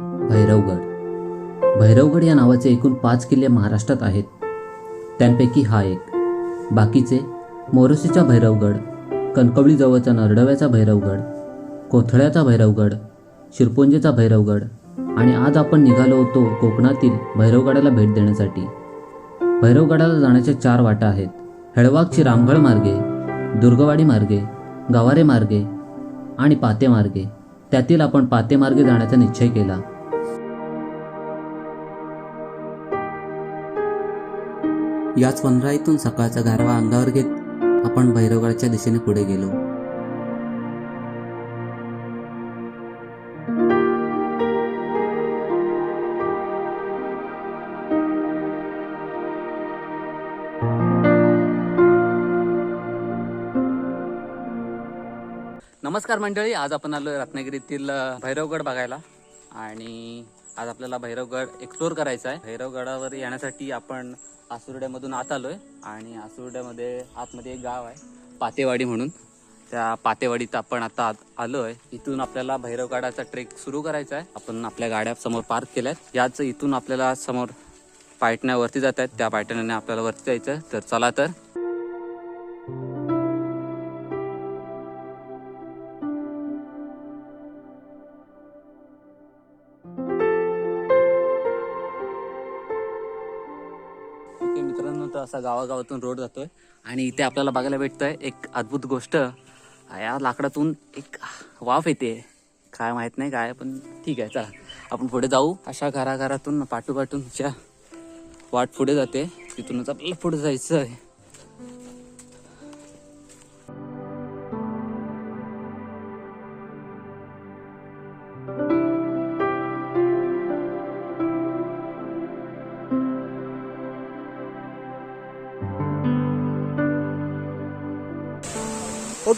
भैरवगड. भैरवगड या नावाचे एकूण पाच किल्ले महाराष्ट्रात आहेत. त्यांपैकी हा एक. बाकीचे मोरसीचा भैरवगड कणकवळीजवळचा नरडव्याचा भैरवगड कोथळ्याचा भैरवगड शिरपुंजेचा भैरवगड आणि आज आपण निघालो होतो कोकणातील भैरवगडाला भेट देण्यासाठी. भैरवगडाला जाण्याच्या चार वाटा आहेत. हेळवागची रामगड मार्गे दुर्गवाडी मार्गे गवारे मार्गे आणि पाते मार्गे. त्यातील आपण पातेमार्गे जाण्याचा निश्चय केला. याच वनराईतून सकाळचा गारवा अंगावर घेत आपण भैरवगडाच्या दिशेने पुढे गेलो. नमस्कार मंडळी आज आपण आलो रत्नागिरीतील भैरवगड बघायला. आणि आज आपल्याला भैरवगड एक्सप्लोअर करायचा आहे. भैरवगडावर येण्यासाठी आपण आसुर्ड्यामधून आत आलोय. आणि आसुर्ड्यामध्ये आतमध्ये एक गाव आहे पातेवाडी म्हणून. त्या पातेवाडीत आपण आता आत आलोय. इथून आपल्याला भैरवगडाचा ट्रेक सुरू करायचा आहे. आपण आपल्या गाड्या समोर पार्क आहेत याच इथून आपल्याला समोर पायटण्या वरती जात आहेत त्या पायटण्याने आपल्याला वरती जायचं तर चला तर असा गावागावातून रोड जातोय आणि इथे आपल्याला बघायला भेटतंय एक अद्भुत गोष्ट. या लाकडातून एक वाफ येते. काय माहीत नाही काय पण ठीक आहे चला. आपण पुढे जाऊ. अशा घराघरातून पाठूपाठूनच्या वाट पुढे जाते. तिथूनच आपल्याला पुढे जायचं आहे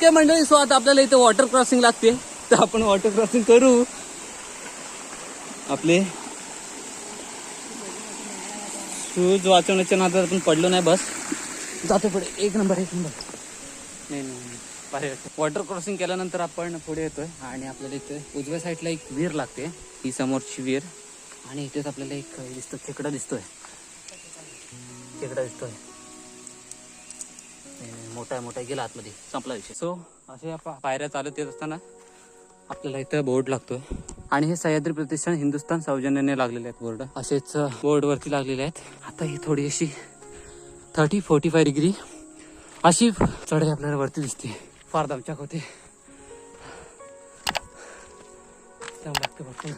ओके मंडळी सो आता आपल्याला इथे वॉटर क्रॉसिंग लागते. तर आपण वॉटर क्रॉसिंग करू. आपले शूज वाचवण्याच्या नादात आपण पडलो नाही बस. जातो पुढे. एक नंबर एक नंबर नाही नाही वॉटर क्रॉसिंग केल्यानंतर आपण पुढे येतोय. आणि आपल्याला इथे उजव्या साईडला एक विहीर लागते. ही समोरची विहीर. आणि इथेच आपल्याला एक दिसतो खेकडा दिसतोय. खेकडा दिसतोय. मोठा आहे मोठा गेला आतमध्ये. संपला विषय. सो असे पायऱ्या चालत येत असताना आपल्याला इथं बोर्ड लागतोय. आणि हे सह्याद्री प्रतिष्ठान हिंदुस्थान सौजन्याने लागलेले आहेत बोर्ड असेच बोर्ड वरती लागलेले आहेत. आता ही थोडी अशी थर्टी फोर्टी फाय डिग्री अशी चढाई आपल्याला वरती दिसते. फार दमचाक होते. दम लागते भरपूर.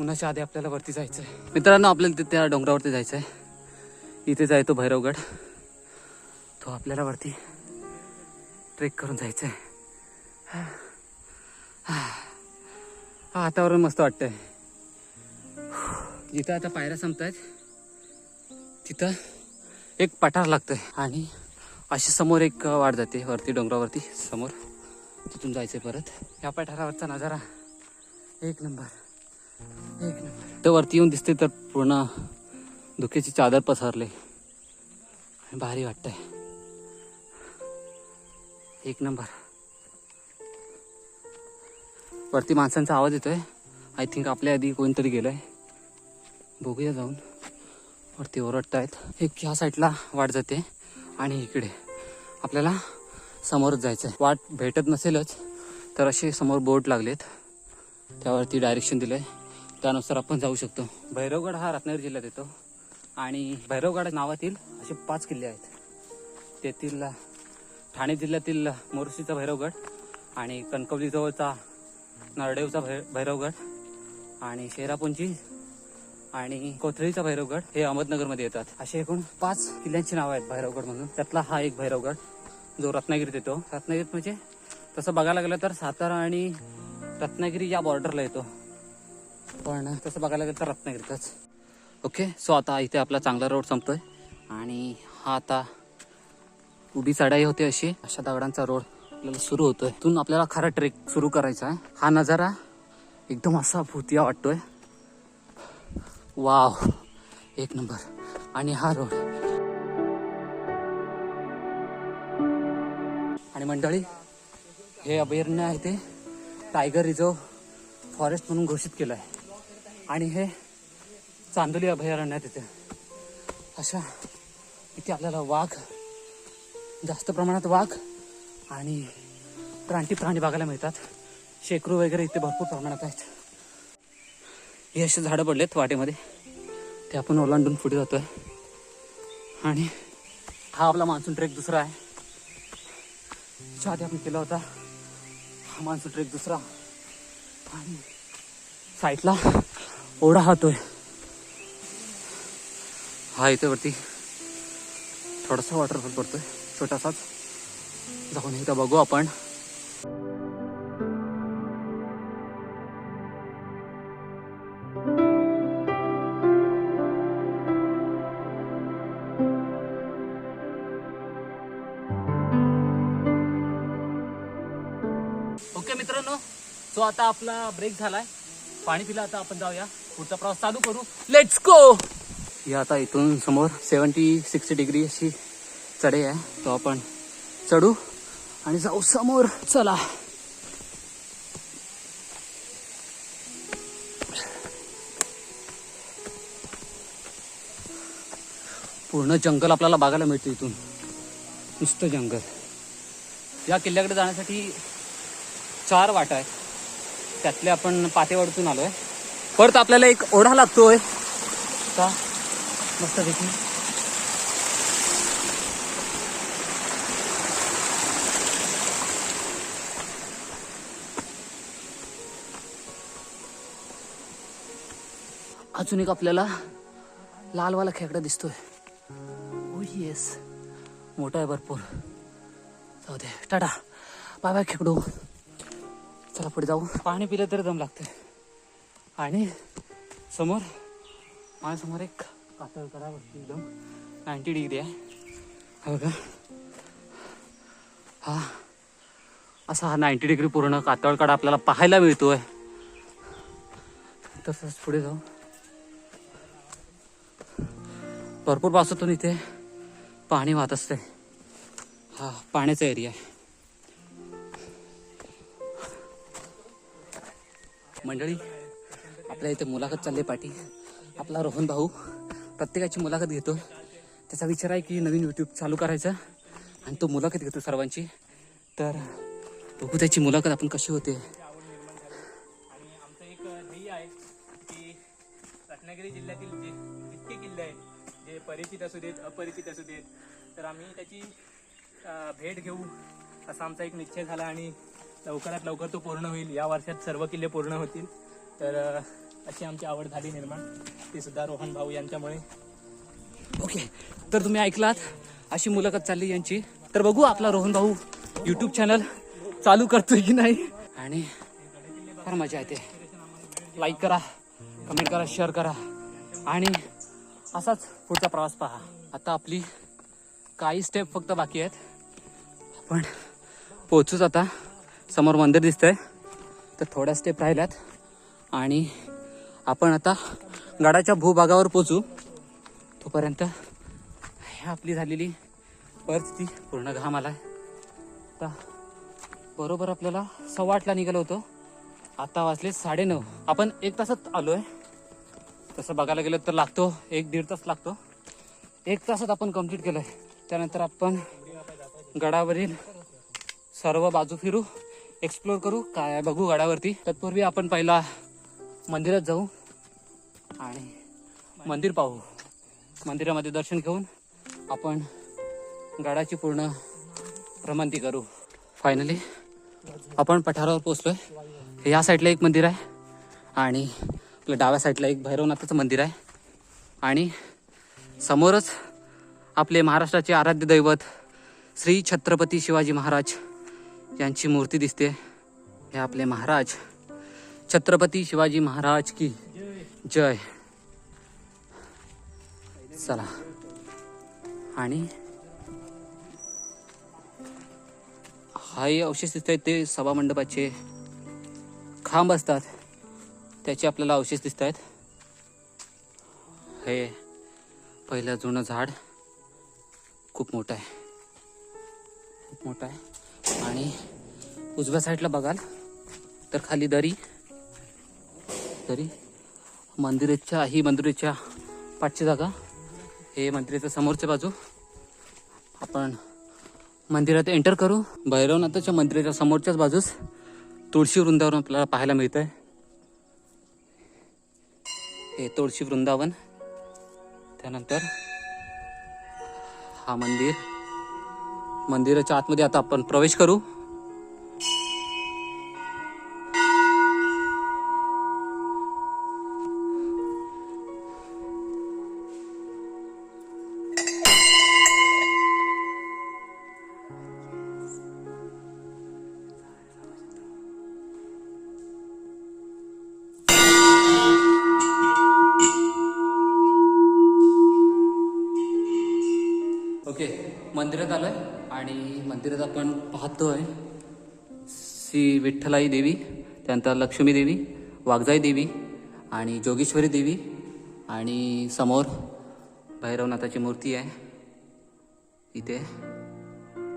उन्हाच्या आधी आपल्याला वरती जायचं आहे मित्रांनो आपल्याला तिथे त्या डोंगरावरती जायचं आहे इथेच आहे तो भैरवगड. तो आपल्याला वरती ट्रेक करून जायचं आहे वातावरण मस्त वाटतंय. जिथं आता पायऱ्या संपत आहेत तिथं एक पठार लागतंय. आणि अशी समोर एक वाट जाते वरती डोंगरावरती समोर. तिथून जायचंय परत. या पठारावरचा नजारा एक नंबर. एक नंबर. तर वरती येऊन दिसते तर पूर्ण धुक्याची चादर पसरले. भारी वाटतंय. एक नंबर. वरती माणसांचा आवाज येतोय. आय थिंक आपल्या आधी कोणतरी गेलंय. बघूया जाऊन. वरती ओरडतायत. एक ह्या साईडला वाट जाते आणि इकडे. आपल्याला समोरच जायचं आहे वाट भेटत नसेलच तर असे समोर बोर्ड लागलेत. त्यावरती डायरेक्शन दिलंय. त्यानुसार आपण जाऊ शकतो. भैरवगड हा रत्नागिरी जिल्ह्यात येतो. आणि भैरवगड नावातील असे पाच किल्ले आहेत. तेथील ठाणे जिल्ह्यातील मोरशीचा भैरवगड आणि कणकवलीजवळचा नरडेवचा भै भैरवगड आणि शेरापुंजी आणि कोथळीचा भैरवगड हे अहमदनगरमध्ये येतात. असे एकूण पाच किल्ल्यांची नावं आहेत भैरवगड म्हणून. त्यातला हा एक भैरवगड जो रत्नागिरीत येतो. रत्नागिरीत म्हणजे तसं बघायला गेलं तर सातारा आणि रत्नागिरी या बॉर्डरला येतो. पण तसं बघायला गेलं तर रत्नागिरीतच. ओके सो आता इथे आपला चांगला रोड संपतोय. आणि हा आता उभी चढाई होते अशी. अशा दगडांचा रोड आपल्याला सुरू होतोय. इथून आपल्याला खरा ट्रेक सुरू करायचा आहे. हा नजारा एकदम असा भूतिया वाटतोय. वाव. एक नंबर. आणि हा रोड. आणि मंडळी हे अभयारण्य आहे ते टायगर रिझर्व फॉरेस्ट म्हणून घोषित केलं आहे आणि हे चांदोली अभयारण्य आहे तिथे. अशा इथे आपल्याला वाघ जास्त प्रमाणात वाघ आणि प्राणी प्राणी बघायला मिळतात. शेकरू वगैरे इथे भरपूर प्रमाणात आहेत. हे असे झाडं पडलेत वाटेमध्ये. ते आपण ओलांडून पुढे जातोय. आणि हा आपला मान्सून ट्रेक दुसरा आहे. च्या आधी आपण केला होता. हा मान्सून ट्रेक दुसरा. आणि साईडला ओढा हातोय. हा इथे वरती थोडासा वॉटरफॉल पडतोय. छोटासाच. जाऊन एकदा बघू आपण. ओके मित्रांनो सो आता आपला ब्रेक झालाय पाणी पिला आता आपण जाऊया. पुढचा प्रवास चालू करू. लेट्स गो ही आता इथून समोर सेवन्टी सिक्स्टी डिग्री अशी चढे आहे. तो आपण चढू आणि जाऊ समोर. चला. पूर्ण जंगल आपल्याला बघायला मिळतं इथून. नुसतं जंगल. या किल्ल्याकडे जाण्यासाठी चार वाटा आहेत. त्यातले आपण पातेवाडीतून आलोय. परत आपल्याला एक ओढा लागतोय. का मस्तपैकी अजून एक आपल्याला लालवाला खेकडा दिसतोय. Oh ओ येस मोठा आहे भरपूर. जाऊ दे. टाटा. बाय बाय खेकडू. चला पुढे जाऊ. पाणी पिलं तरी दम लागते आणि समोर माझ्यासमोर एक पातळ कडावरती एकदम नाईन्टी डिग्री आहे. हा बघा. हा. असा हा नाईन्टी डिग्री पूर्ण कातळकडा आपल्याला पाहायला मिळतोय. तसंच पुढे जाऊ. भरपूर पावसातून इथे पाणी वाहत असते. हा पाण्याचा एरिया आहे. मंडळी आपल्या इथे मुलाखत चालली पाठी आपला रोहन भाऊ प्रत्येकाची मुलाखत घेतो. त्याचा विचार आहे की नवीन यूट्यूब चालू करायचा आणि तो मुलाखत घेतो सर्वांची. तर बघू त्याची मुलाखत आपण कशी होते. आणि आमचं एक ध्येय आहे की रत्नागिरी जिल्ह्यातील परिचित असू देत अपरिचित असू देत तर आम्ही त्याची भेट घेऊ. असा आमचा एक निश्चय झाला आणि लवकरात लवकर तो पूर्ण होईल. या वर्षात सर्व किल्ले पूर्ण होतील. तर अशी आमची आवड झाली निर्माण. ती सुद्धा रोहन भाऊ यांच्यामुळे. ओके तर तुम्ही ऐकलात अशी मुलाखत चालली यांची. तर बघू आपला रोहन भाऊ यूट्यूब चॅनल चालू करतोय की नाही. आणि फार मजा येते. लाईक करा कमेंट करा शेअर करा. आणि असाच पुढचा प्रवास पहा. आता आपली काही स्टेप फक्त बाकी आहेत. आपण पोचूच आता. समोर मंदिर दिसतंय. तर थोड्या स्टेप राहिल्यात. आणि आपण आता गडाच्या भूभागावर पोचू तोपर्यंत हे आपली झालेली परिस्थिती पूर्ण घाम आलाय. आता बरोबर आपल्याला सव्वा आठला निघालो होतो. आता वाजले साडेनऊ. आपण एक तासात आलो आहे तसं बघायला गेलं तर लागतो. एक दीड तास लागतो. एक तासात आपण कंप्लीट केलंय. त्यानंतर आपण गडावरील सर्व बाजू फिरू एक्सप्लोर करू. काय बघू गडावरती. तत्पूर्वी आपण पहिला मंदिरात जाऊ आणि मंदिर पाहू. मंदिरामध्ये दर्शन घेऊन आपण गडाची पूर्ण भ्रमंती करू. फायनली आपण पठारावर पोचलोय या साईडला एक मंदिर आहे. आणि आपल्या डाव्या साईडला एक भैरवनाथाचं मंदिर आहे. आणि समोरच आपले महाराष्ट्राचे आराध्य दैवत श्री छत्रपती शिवाजी महाराज यांची मूर्ती दिसते. हे आपले महाराज. छत्रपती शिवाजी महाराज की जय. चला. आणि हाही अवशेष दिसत आहेत ते सभामंडपाचे खांब असतात. त्याचे आपल्याला अवशेष दिसत आहेत. हे पहिलं जुनं झाड खूप मोठं आहे. खूप मोठं आहे. आणि उजव्या साईडला बघाल तर खाली दरी दरी मंदिराच्या ही मंदिराच्या पाठची जागा. हे मंदिराच्या समोरच्या बाजू. आपण मंदिरात एंटर करू. भैरवनाथाच्या मंदिराच्या समोरच्याच बाजूस तुळशी वृंदावरून आपल्याला पाहायला मिळतंय. हे तुळशी वृंदावन. त्यानंतर हा मंदिर. मंदिराच्या आतमध्ये आता आपण प्रवेश करू. पाहतोय श्री विठ्ठलाई देवी त्यानंतर लक्ष्मी देवी वाघजाई देवी आणि जोगेश्वरी देवी आणि समोर भैरवनाथाची मूर्ती आहे इथे.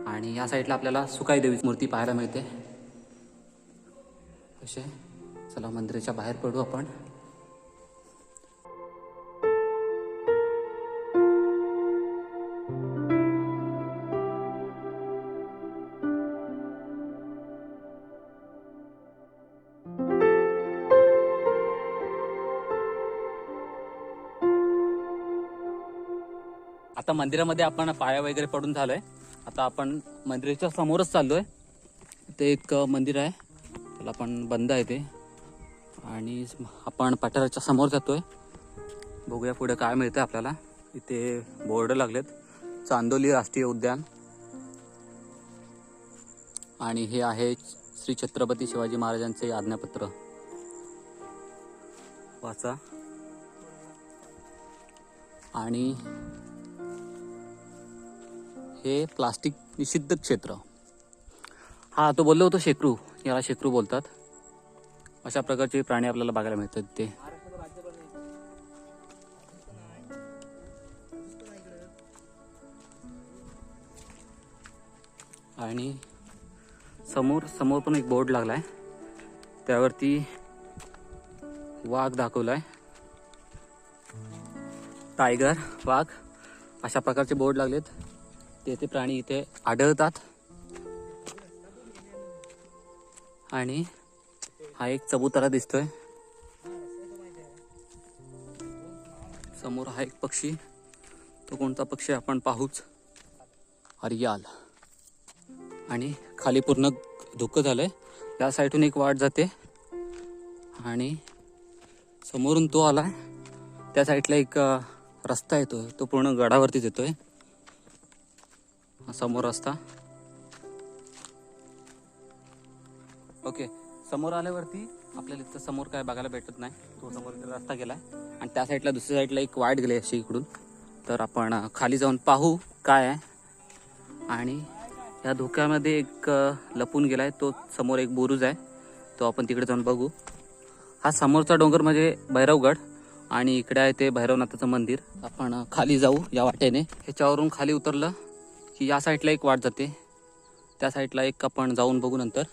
आणि या साईडला आपल्याला सुकाई देवीची मूर्ती पाहायला मिळते. असे चला मंदिराच्या बाहेर पडू आपण. मंदिरामध्ये आपण पाया वगैरे पडून झालोय. आता आपण मंदिराच्या समोरच चाललोय. ते एक मंदिर आहे. त्याला आपण बंद आहे ते. आणि आपण पठाराच्या समोर जातोय. बघूया पुढे काय मिळतं आपल्याला. इथे बोर्ड लागलेत. चांदोली राष्ट्रीय उद्यान. आणि हे आहे श्री छत्रपती शिवाजी महाराजांचे आज्ञापत्र. वाचा. आणि हे प्लास्टिक निषिद्ध क्षेत्र. हा तो बोललो होतो शेकरू. याला शेकरू बोलतात. अशा प्रकारचे प्राणी आपल्याला बघायला मिळतात ते. आणि समोर समोर पण एक बोर्ड लागला आहे त्यावरती वाघ दाखवलाय. टायगर वाघ अशा प्रकारचे बोर्ड लागलेत. तेथे प्राणी इथे आढळतात. आणि हा एक चबुतरा दिसतोय. समोर हा एक पक्षी. तो कोणता पक्षी आपण पाहूच. हरियाल. आणि खाली पूर्ण धुकं झालंय. या साईडून एक वाट जाते. आणि समोरून तो आलाय. त्या साईडला एक रस्ता येतोय. तो पूर्ण गडावरतीच येतोय. समोर रस्ता ओके समोर आल्यावरती आपल्याला इथं समोर काय बघायला भेटत नाही. तो समोर रस्ता रस्ता आहे आणि त्या साईडला दुसऱ्या साईडला एक वाट गेली अशी इकडून. तर आपण खाली जाऊन पाहू काय आहे. आणि या धोक्यामध्ये एक लपून गेला आहे तो समोर एक बुरुज आहे. तो आपण तिकडे जाऊन बघू. हा समोरचा डोंगर म्हणजे भैरवगड आणि इकडे आहे ते भैरवनाथाचं मंदिर. आपण खाली जाऊ या वाटेने. ह्याच्यावरून खाली उतरलं. की या साईडला एक वाट जाते. त्या साईडला एक आपण जाऊन बघू नंतर.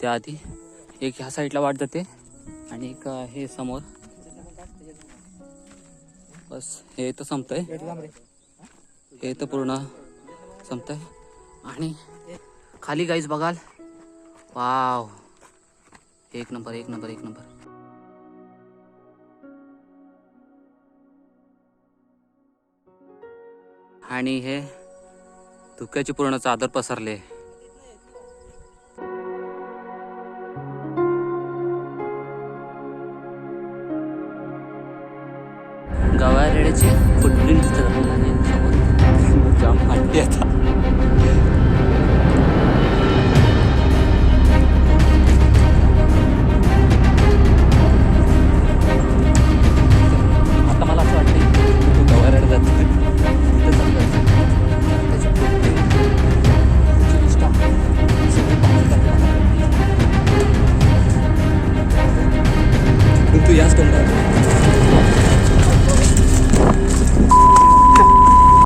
त्याआधी एक ह्या साईडला वाट जाते आणि एक हे समोर. बस हे तर संपतंय. हे तर पूर्ण संपतंय. आणि खाली गाईज बघाल. वाव. एक नंबर एक नंबर एक नंबर. आणि हे धुक्याची पूर्ण चादर पसरले. गावा गवारेड्याचे फुटप्रिंट दिसतात आपल्याला जाम फाटते आता.